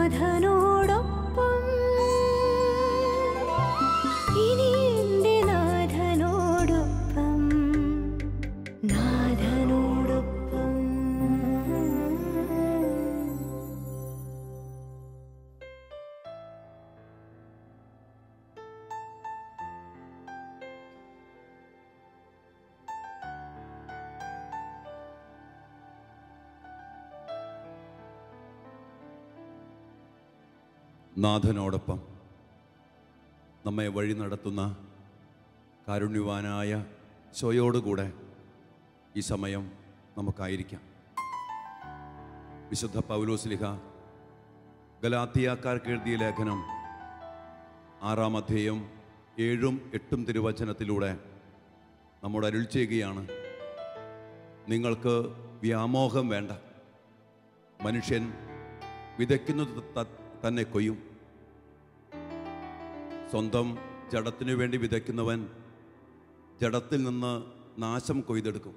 साधनो നാഥനോടൊപ്പം നമ്മെ വഴി നടത്തുന്ന കാരുണ്യവാനായ സ്വയോടുകൂടെ ഈ സമയം നമുക്കായിരിക്കാം. വിശുദ്ധ പൗലോസ്ലിഹ ഗലാത്തിയാക്കാർക്ക് എഴുതിയ ലേഖനം ആറാം അധ്യയം ഏഴും എട്ടും തിരുവചനത്തിലൂടെ നമ്മോട് അരുൾ ചെയ്യുകയാണ്. നിങ്ങൾക്ക് വ്യാമോഹം വേണ്ട. മനുഷ്യൻ വിതയ്ക്കുന്നത് തന്നെ കൊയ്യും. സ്വന്തം ജഡത്തിനു വേണ്ടി വിതയ്ക്കുന്നവൻ ജഡത്തിൽ നിന്ന് നാശം കൊയ്തെടുക്കും.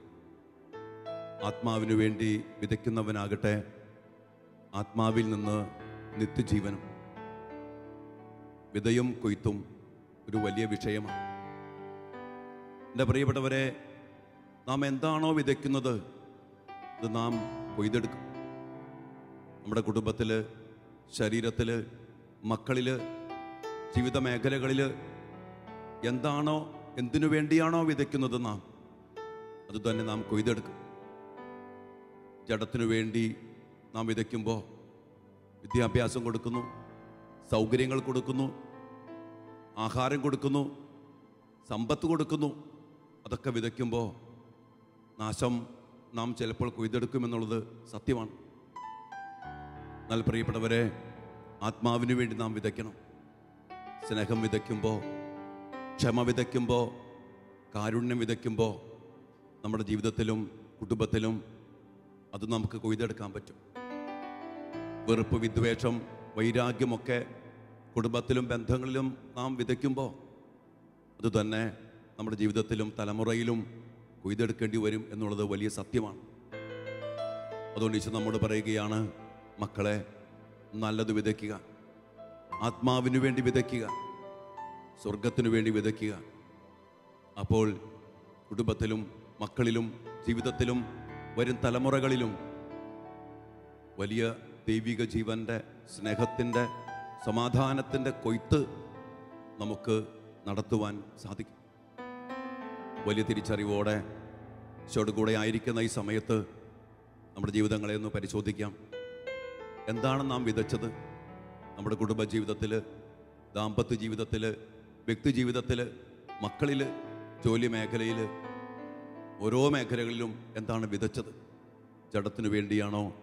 ആത്മാവിനു വേണ്ടി വിതയ്ക്കുന്നവനാകട്ടെ ആത്മാവിൽ നിന്ന് നിത്യജീവനും. വിതയും കൊയ്ത്തും ഒരു വലിയ വിഷയമാണ്. എന്റെ പ്രിയപ്പെട്ടവരെ നാം എന്താണോ വിതയ്ക്കുന്നത് അത് നാം കൊയ്തെടുക്കും. നമ്മുടെ കുടുംബത്തിൽ ശരീരത്തിൽ മക്കളിൽ ജീവിത മേഖലകളിൽ എന്താണോ എന്തിനു വേണ്ടിയാണോ വിതയ്ക്കുന്നത് നാം അത് തന്നെ നാം കൊയ്തെടുക്കും. ജഡത്തിനു വേണ്ടി നാം വിതയ്ക്കുമ്പോൾ വിദ്യാഭ്യാസം കൊടുക്കുന്നു സൗകര്യങ്ങൾ കൊടുക്കുന്നു ആഹാരം കൊടുക്കുന്നു സമ്പത്ത് കൊടുക്കുന്നു അതൊക്കെ വിതയ്ക്കുമ്പോൾ നാശം നാം ചിലപ്പോൾ കൊയ്തെടുക്കുമെന്നുള്ളത് സത്യമാണ്. എന്നാൽ പ്രിയപ്പെട്ടവരെ ആത്മാവിന് വേണ്ടി നാം വിതയ്ക്കണം. സ്നേഹം വിതയ്ക്കുമ്പോൾ ക്ഷമ വിതയ്ക്കുമ്പോൾ കാരുണ്യം വിതയ്ക്കുമ്പോൾ നമ്മുടെ ജീവിതത്തിലും കുടുംബത്തിലും അത് നമുക്ക് കൊയ്തെടുക്കാൻ പറ്റും. വെറുപ്പ് വിദ്വേഷം വൈരാഗ്യമൊക്കെ കുടുംബത്തിലും ബന്ധങ്ങളിലും നാം വിതയ്ക്കുമ്പോൾ അത് തന്നെ നമ്മുടെ ജീവിതത്തിലും തലമുറയിലും കൊയ്തെടുക്കേണ്ടി വരും എന്നുള്ളത് വലിയ സത്യമാണ്. അതുകൊണ്ട് ഈശോ നമ്മോട് പറയുകയാണ് മക്കളെ നല്ലത് വിതയ്ക്കുക. ആത്മാവിനു വേണ്ടി വിതയ്ക്കുക സ്വർഗത്തിനു വേണ്ടി വിതയ്ക്കുക. അപ്പോൾ കുടുംബത്തിലും മക്കളിലും ജീവിതത്തിലും വരും തലമുറകളിലും വലിയ ദൈവിക ജീവന്റെ സ്നേഹത്തിന്റെ സമാധാനത്തിന്റെ കൊയ്ത്ത് നമുക്ക് നടത്തുവാൻ സാധിക്കും. വലിയ തിരിച്ചറിവോടെ ഈശോയുടെ കൂടെ ആയിരിക്കുന്ന ഈ സമയത്ത് നമ്മുടെ ജീവിതങ്ങളെ ഒന്ന് പരിശോധിക്കാം. എന്താണ് നാം വിതച്ചത്? നമ്മുടെ കുടുംബ ജീവിതത്തിൽ ദാമ്പത്യ ജീവിതത്തിൽ വ്യക്തി ജീവിതത്തിൽ മക്കളിൽ ജോലി മേഖലയിൽ ഓരോ മേഖലകളിലും എന്താണ് വിതച്ചത്? ജഡത്തിനു വേണ്ടിയാണോ?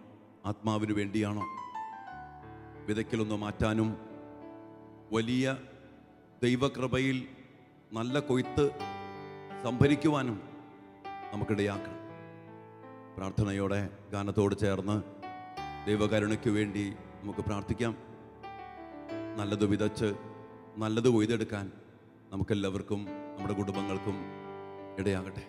ആത്മാവിനു വേണ്ടിയാണോ? വിതയ്ക്കലൊന്ന് മാറ്റാനും വലിയ ദൈവകൃപയിൽ നല്ല കൊയ്ത്ത് സംഭരിക്കുവാനും നമുക്കിടയാക്കണം. പ്രാർത്ഥനയോടെ ഗാനത്തോട് ചേർന്ന് ദൈവകരുണയ്ക്ക് വേണ്ടി നമുക്ക് പ്രാർത്ഥിക്കാം. നല്ലത് വിതച്ച് നല്ലത് കൊയ്തെടുക്കാൻ നമുക്കെല്ലാവർക്കും നമ്മുടെ കുടുംബങ്ങൾക്കും ഇടയാകട്ടെ.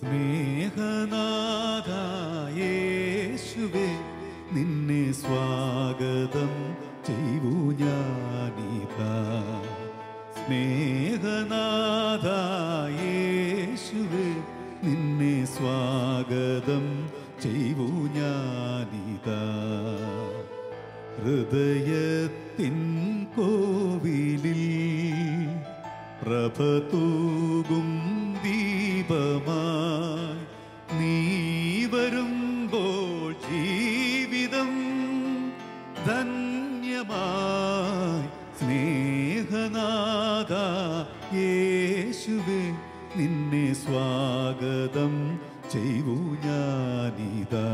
സ്നേഹനാഥായേശുവേ നിന്നെ ഹൃദയത്തിൻ കോവിലിൽ പ്രഭ ദീപമായി നീ വരുമ്പോൾ ജീവിതം ധന്യമായി. സ്നേഹനാഥ യേശുവേ നിന്നെ സ്വാഗതം ചെയ്യൂ ഞാനിതാ.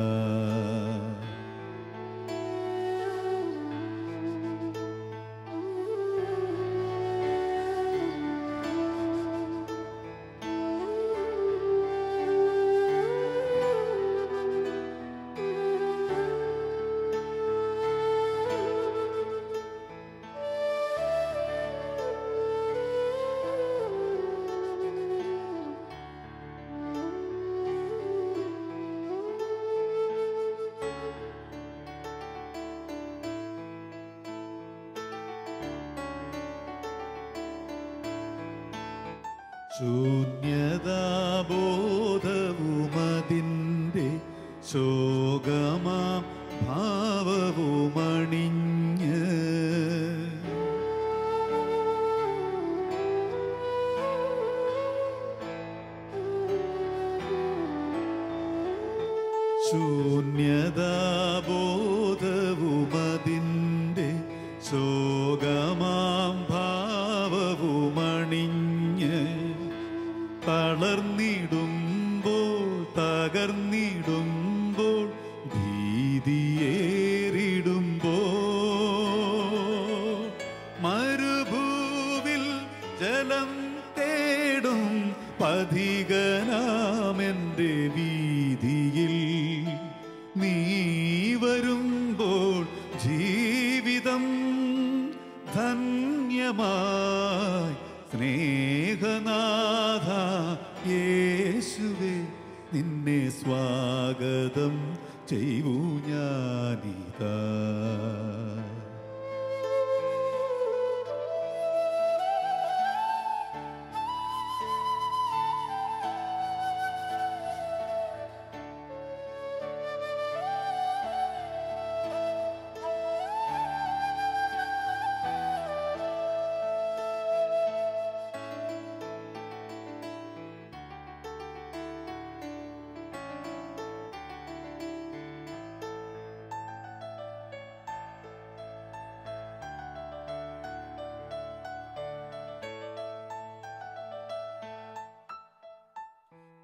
ശൂന്യതാബോധവുമതിന്റെ ശോകമാം ഭാവവുമണിഞ്ഞ്. ശൂന്യതാബോധവുമതിന്റെ സ്നേഹനാഥ യേശുവേ നിന്നെ സ്വാഗതം ചെയ്യൂ ഞാനിതാ.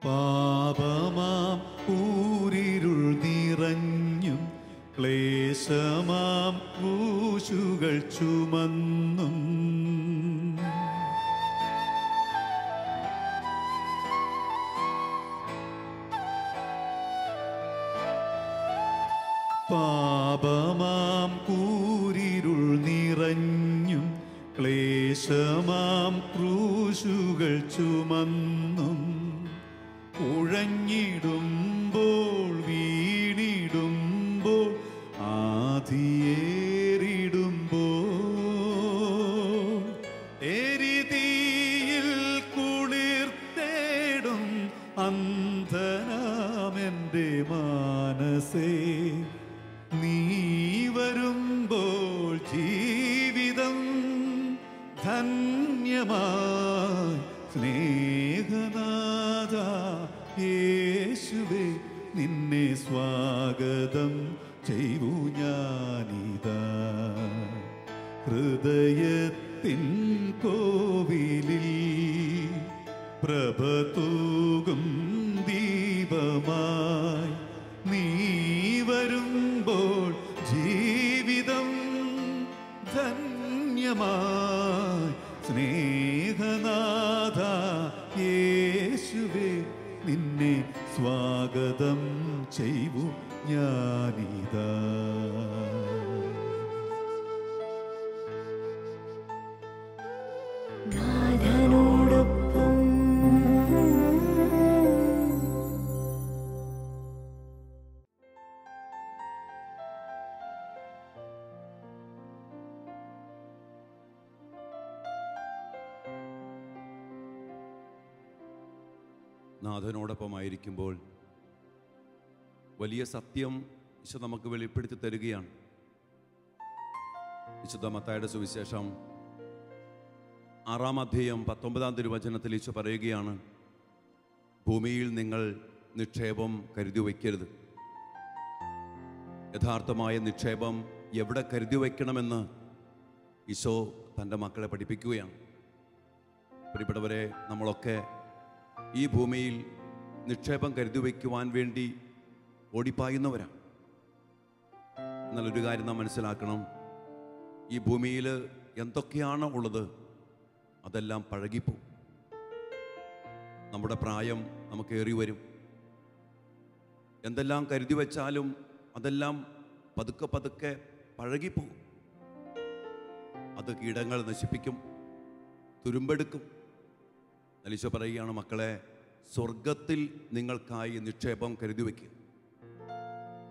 പാപമാം ഊരിരുൾ നിറഞ്ഞും ക്ലേശമാം ക്രൂശുകൾ ചുമന്നും. मानसे നാഥനോടൊപ്പം നാഥനോടൊപ്പമായിരിക്കുമ്പോൾ വലിയ സത്യം ഈശോ നമുക്ക് വെളിപ്പെടുത്തി തരികയാണ്. വിശുദ്ധ മത്തായുടെ സുവിശേഷം ആറാം അധ്യയം പത്തൊമ്പതാം തിരുവചനത്തിൽ ഈശോ പറയുകയാണ് ഭൂമിയിൽ നിങ്ങൾ നിക്ഷേപം കരുതി വയ്ക്കരുത് യഥാർത്ഥമായ നിക്ഷേപം എവിടെ കരുതി വയ്ക്കണമെന്ന് ഈശോ തന്റെ മക്കളെ പഠിപ്പിക്കുകയാണ്. പ്രിയപ്പെട്ടവരെ നമ്മളൊക്കെ ഈ ഭൂമിയിൽ നിക്ഷേപം കരുതി വയ്ക്കുവാൻ വേണ്ടി ഓടിപ്പായുന്നവരാണ്. ഒരു കാര്യം നാം മനസ്സിലാക്കണം. ഈ ഭൂമിയിൽ എന്തൊക്കെയാണ് ഉള്ളത് അതെല്ലാം പഴകിപ്പോവും. നമ്മുടെ പ്രായം നമുക്ക് ഏറി വരും. എന്തെല്ലാം കരുതി വെച്ചാലും അതെല്ലാം പതുക്കെ പതുക്കെ പഴകിപ്പോവും. അത് കീടങ്ങൾ നശിപ്പിക്കും തുരുമ്പെടുക്കും. നലീശ പറയുകയാണ് മക്കളെ സ്വർഗത്തിൽ നിങ്ങൾക്കായി നിക്ഷേപം കരുതി വയ്ക്കുക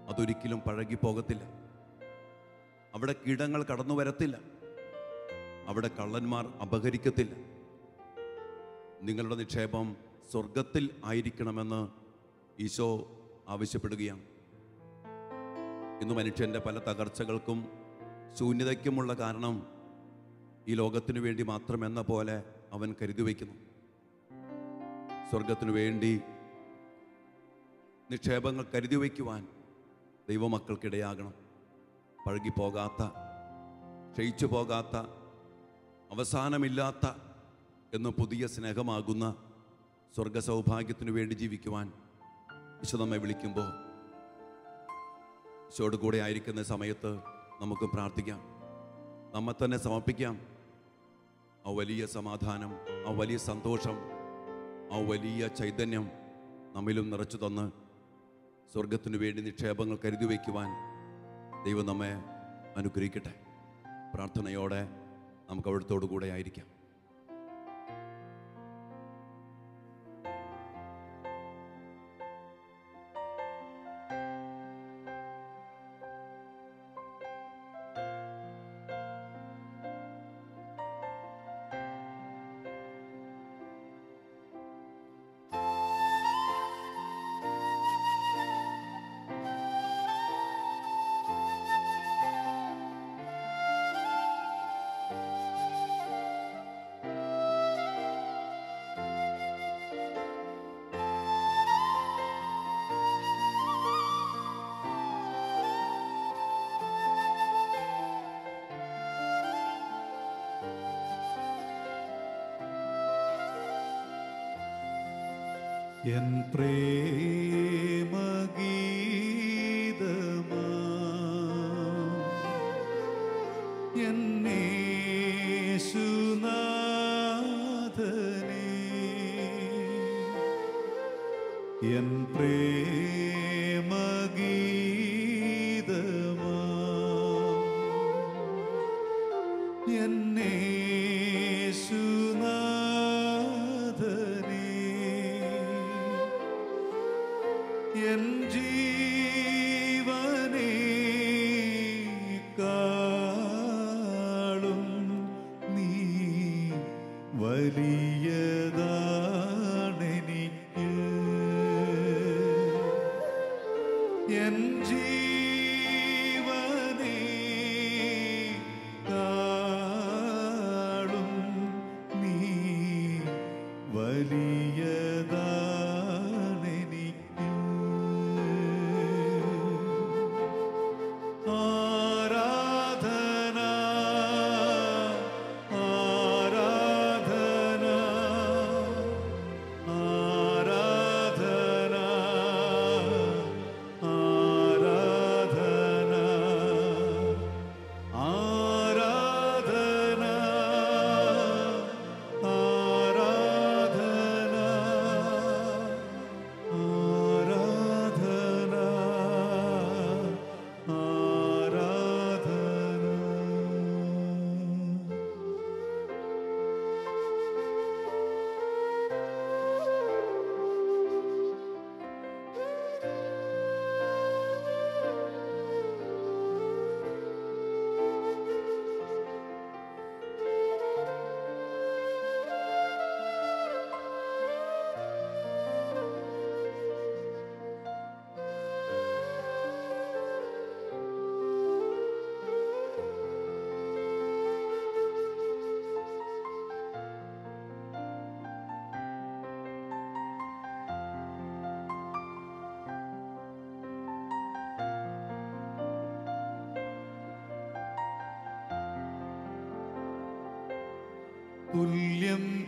അതൊരിക്കലും പഴകി പോകത്തില്ല അവിടെ കീടങ്ങൾ കടന്നു വരത്തില്ല. അവിടെ കള്ളന്മാർ അപഹരിക്കത്തില്ല. നിങ്ങളുടെ നിക്ഷേപം സ്വർഗത്തിൽ ആയിരിക്കണമെന്ന് ഈശോ ആവശ്യപ്പെടുകയാണ്. ഇന്ന് മനുഷ്യന്റെ പല തകർച്ചകൾക്കും ശൂന്യതയ്ക്കുമുള്ള കാരണം ഈ ലോകത്തിനു വേണ്ടി മാത്രമെന്ന പോലെ അവൻ കരുതി വയ്ക്കുന്നു സ്വർഗത്തിനു വേണ്ടി നിക്ഷേപങ്ങൾ കരുതി വയ്ക്കുവാൻ ദൈവമക്കൾക്കിടയാകണം. പഴകിപ്പോകാത്ത ക്ഷയിച്ചു പോകാത്ത അവസാനമില്ലാത്ത എന്ന പുതിയ സ്നേഹമാകുന്ന സ്വർഗ സൗഭാഗ്യത്തിനു വേണ്ടി ജീവിക്കുവാൻ നമ്മെ വിളിക്കുമ്പോൾ ഈശോട് കൂടെ ആയിരിക്കുന്ന സമയത്ത് നമുക്ക് പ്രാർത്ഥിക്കാം. നമ്മെ തന്നെ സമർപ്പിക്കാം. ആ വലിയ സമാധാനം ആ വലിയ സന്തോഷം ആ വലിയ ചൈതന്യം നമ്മിലും നിറച്ചു തന്ന് സ്വർഗത്തിനു വേണ്ടി നിക്ഷേപങ്ങൾ കരുതി വയ്ക്കുവാൻ ദൈവം നമ്മെ അനുഗ്രഹിക്കട്ടെ. പ്രാർത്ഥനയോടെ നമുക്ക് അവിടുത്തോടു കൂടെ ആയിരിക്കാം. என் பிரே ജീവനേ കാളും നീ വലിയതാണെനിക്ക്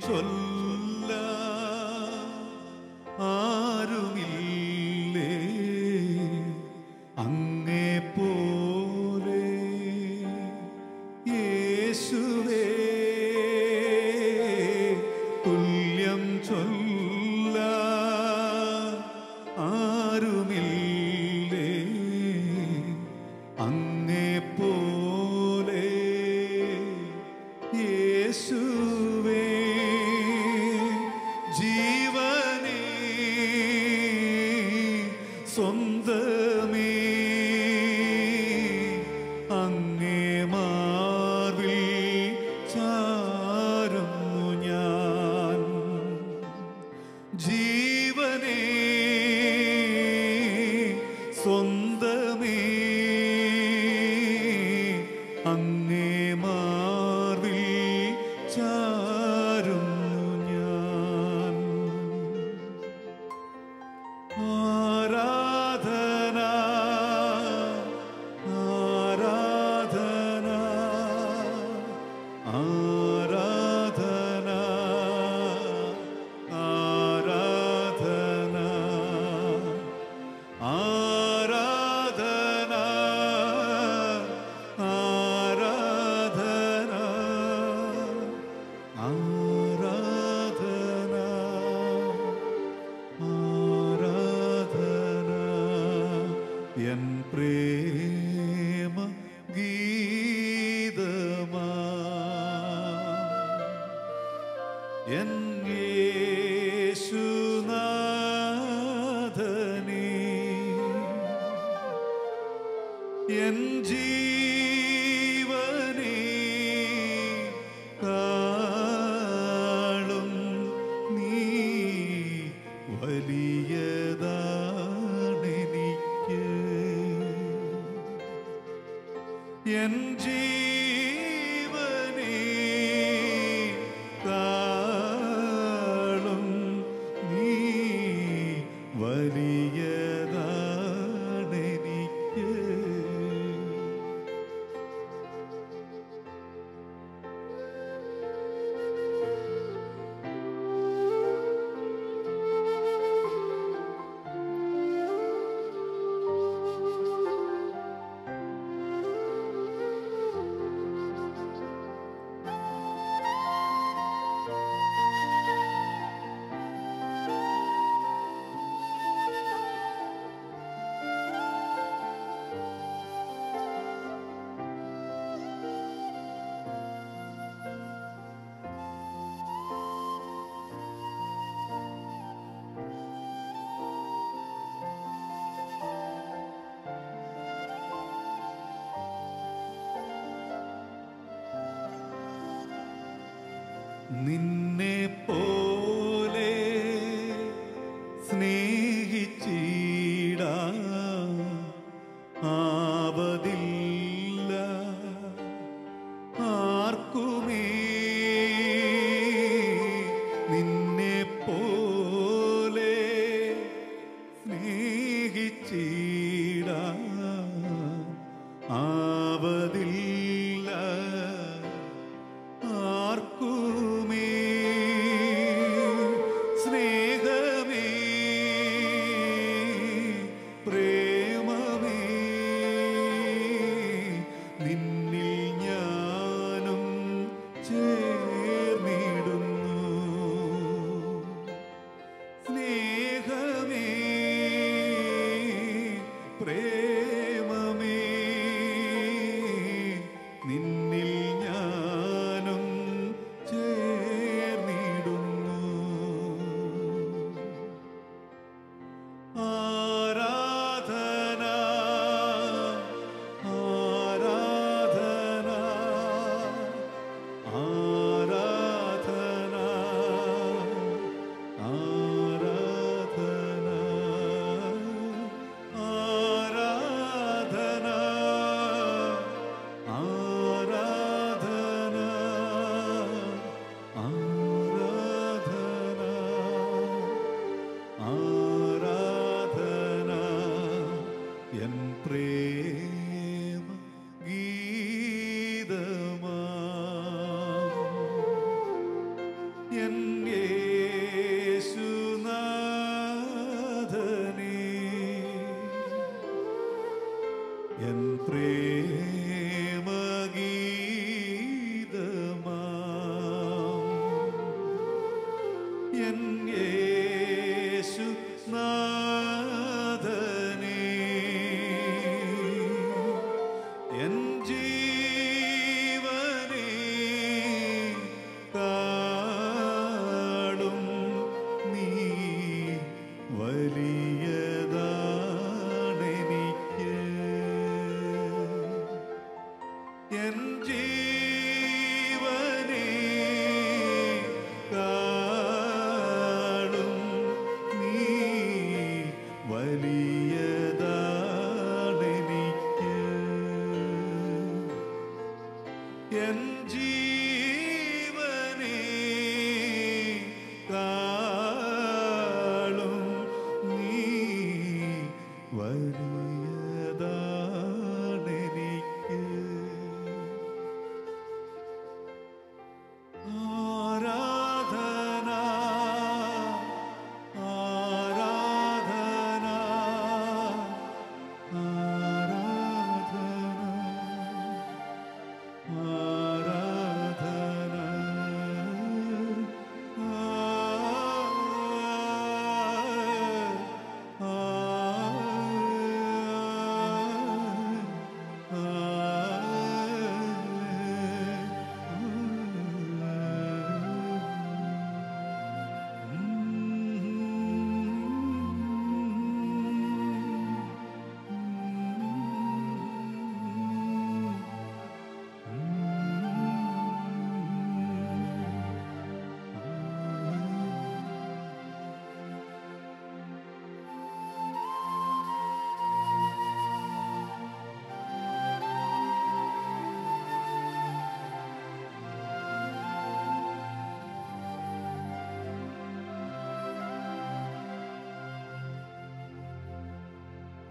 尊 in നിന്നെ പോലെ സ്നേഹിച്ചിട. ആവതില്ല. ആർക്കുമേ നിന്നെ പോലെ സ്നേഹിച്ചിട. ആവതില്ല. യേശു നാ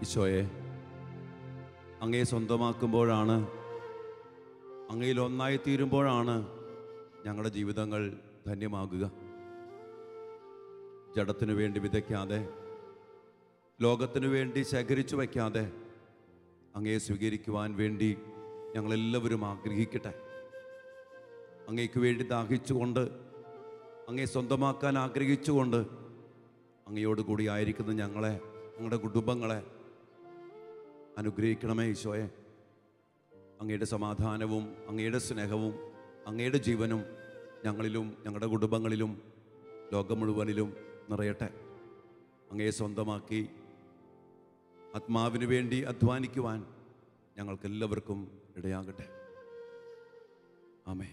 ഈശോയെ അങ്ങേ സ്വന്തമാക്കുമ്പോഴാണ് അങ്ങയിൽ ഒന്നായി തീരുമ്പോഴാണ് ഞങ്ങളുടെ ജീവിതങ്ങൾ ധന്യമാകുക. ജഡത്തിനു വേണ്ടി വിതയ്ക്കാതെ ലോകത്തിനു വേണ്ടി ശേഖരിച്ചു വയ്ക്കാതെ അങ്ങയെ സ്വീകരിക്കുവാൻ വേണ്ടി ഞങ്ങളെല്ലാവരും ആഗ്രഹിക്കട്ടെ. അങ്ങേക്ക് വേണ്ടി ദാഹിച്ചുകൊണ്ട് അങ്ങയെ സ്വന്തമാക്കാൻ ആഗ്രഹിച്ചുകൊണ്ട് അങ്ങയോട് കൂടി ആയിരിക്കുന്ന ഞങ്ങളെ ഞങ്ങളുടെ കുടുംബങ്ങളെ അനുഗ്രഹിക്കണമേ ഈശോയെ. അങ്ങയുടെ സമാധാനവും അങ്ങയുടെ സ്നേഹവും അങ്ങയുടെ ജീവനും ഞങ്ങളിലും ഞങ്ങളുടെ കുടുംബങ്ങളിലും ലോകം മുഴുവനിലും നിറയട്ടെ. അങ്ങയെ സ്വന്തമാക്കി ആത്മാവിന് വേണ്ടി അധ്വാനിക്കുവാൻ ഞങ്ങൾക്കെല്ലാവർക്കും ഇടയാകട്ടെ. ആമേ